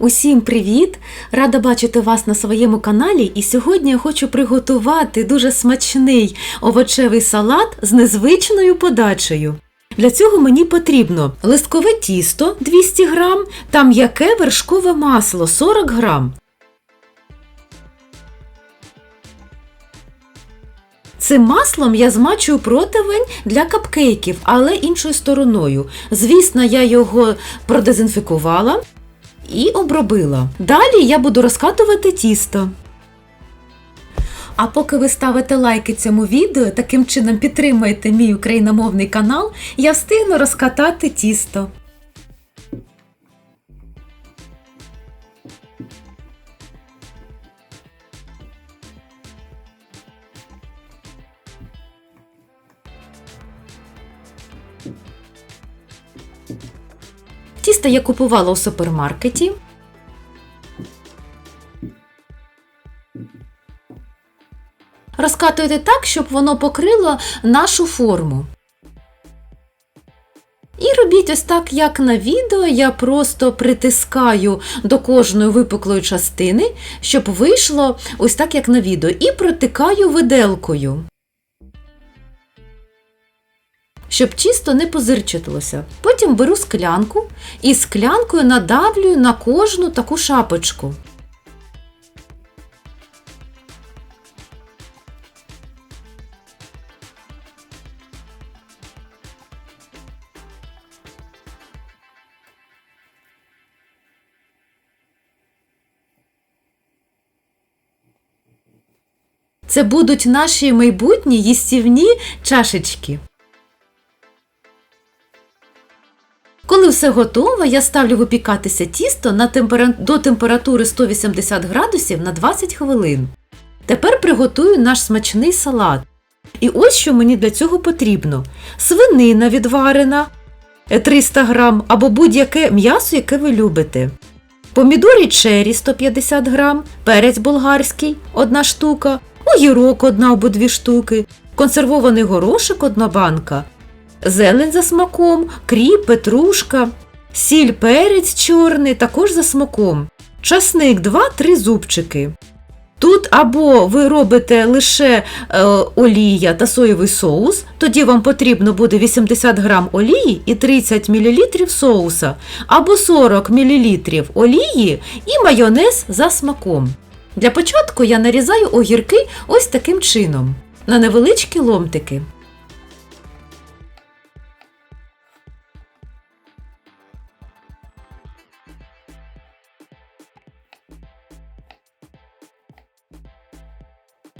Усім привіт! Рада бачити вас на своєму каналі. І сьогодні я хочу приготувати дуже смачний овочевий салат з незвичною подачею. Для цього мені потрібно листкове тісто 200 грам та м'яке вершкове масло 40 грам. Цим маслом я змачую противень для капкейків, але іншою стороною. Звісно, я його продезінфікувала і обробила. Далі я буду розкатувати тісто. А поки ви ставите лайки цьому відео, таким чином підтримуєте мій україномовний канал, я встигну розкатати тісто. Тісто я купувала у супермаркеті. Розкатуйте так, щоб воно покрило нашу форму. І робіть ось так, як на відео, я просто притискаю до кожної випуклої частини, щоб вийшло ось так, як на відео, і протикаю виделкою. Щоб чисто не позирчитилося. Потім беру склянку і склянкою надавлюю на кожну таку шапочку. Це будуть наші майбутні їстівні чашечки. Коли все готово, я ставлю випікатися тісто на темпера... до температури 180 градусів на 20 хвилин. Тепер приготую наш смачний салат. І ось що мені для цього потрібно: свинина відварена 300 грам або будь-яке м'ясо, яке ви любите. Помідори чері 150 грам, перець болгарський 1 штука, огірок 1 або 2 штуки, консервований горошок 1 банка, зелень за смаком, кріп, петрушка, сіль перець чорний також за смаком, часник 2-3 зубчики. Тут або ви робите лише е, олія та соєвий соус, тоді вам потрібно буде 80 грам олії і 30 мл соуса, або 40 мл олії і майонез за смаком. Для початку я нарізаю огірки ось таким чином, на невеличкі ломтики.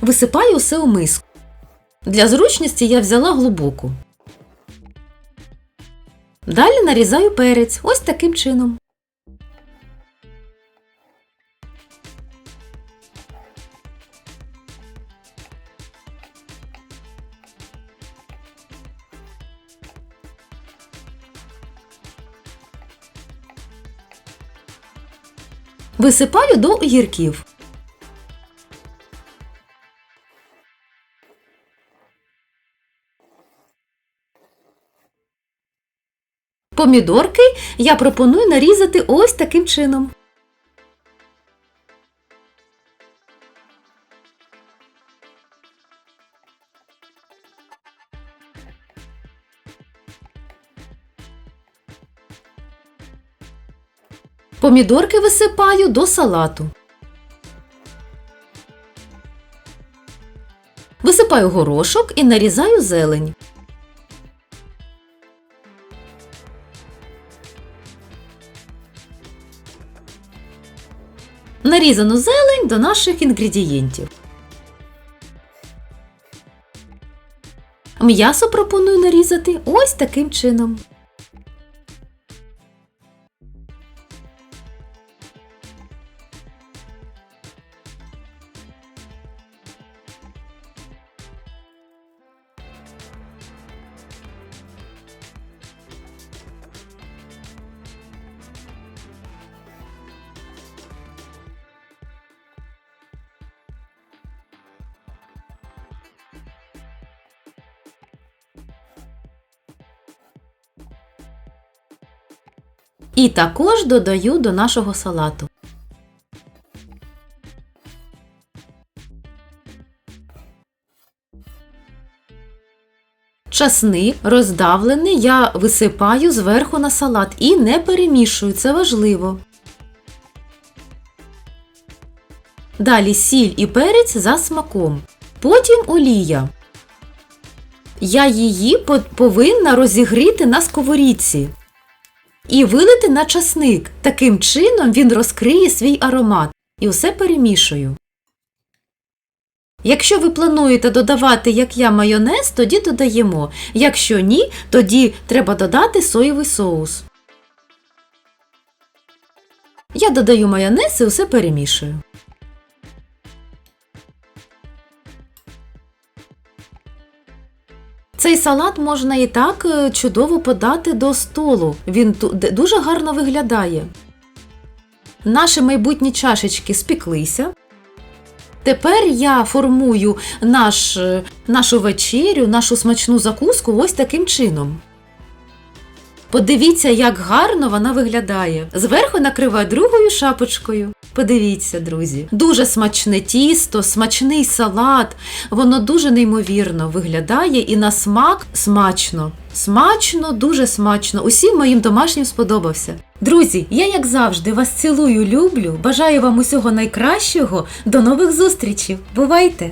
Висипаю усе у миску. Для зручності я взяла глибоку. Далі нарізаю перець ось таким чином. Висипаю до огірків. Помідорки я пропоную нарізати ось таким чином. Помідорки висипаю до салату. Висипаю горошок і нарізаю зелень. Нарізану зелень до наших інгредієнтів. М'ясо пропоную нарізати ось таким чином. І також додаю до нашого салату. Часник роздавлений, я висипаю зверху на салат і не перемішую, це важливо. Далі сіль і перець за смаком. Потім олія. Я її повинна розігріти на сковорідці і вилити на часник. Таким чином він розкриє свій аромат. І все перемішую. Якщо ви плануєте додавати, як я, майонез, тоді додаємо. Якщо ні, тоді треба додати соєвий соус. Я додаю майонез і все перемішую. Цей салат можна і так е, чудово подати до столу. Він дуже гарно виглядає. Наші майбутні чашечки спіклися. Тепер я формую наш, е, нашу вечерю, нашу смачну закуску ось таким чином. Подивіться, як гарно вона виглядає. Зверху накриваю другою шапочкою. Подивіться, друзі. Дуже смачне тісто, смачний салат. Воно дуже неймовірно виглядає і на смак смачно. Смачно, дуже смачно. Усім моїм домашнім сподобався. Друзі, я як завжди вас цілую, люблю. Бажаю вам усього найкращого. До нових зустрічей. Бувайте!